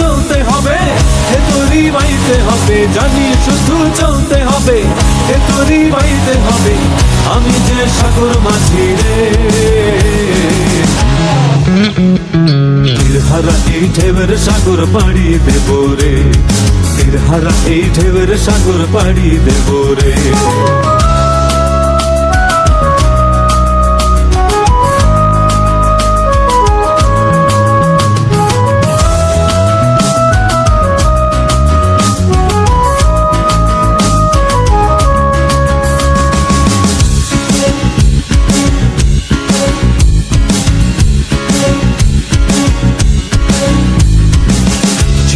চলতে হবে। হে তোরি বাইতে হবে, জানি শুধু চলতে হবে। হে তোরি বাইতে হবে, আমি যে সাগর মাঝি রে। তীরহারা এই ঢেবের সাগর পাড়ি দেব রে। তীরহারা এই ঢেবের সাগর পাড়ি দেব রে।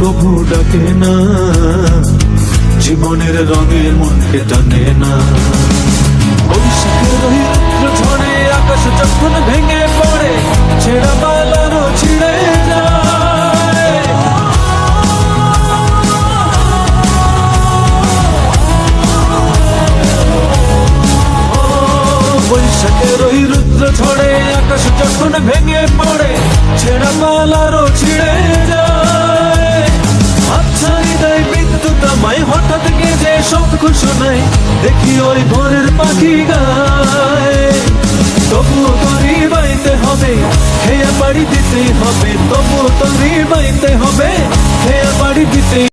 কবু ডাকে না। জীবনের রঙে মনকে টানে না। আকাশ যখন ভেঙে পড়ে, ছেঁড়া পালানো ছিঁড়ে বৈশাখের ওই রুদ্র ঝড়ে আকাশ যখন ভেঙে পড়ে, ছেঁড়া পালারও তোমায় হঠাৎ গেজে শঙ্খ শোনায় দেখি ওই ভোরের পাখি গায়। তবুও তো নির্বাইতে হবে হেয়া বাড়ি দিতে হবে। তবুও তো নির্বাইতে হবে হেয়া বাড়ি দিতে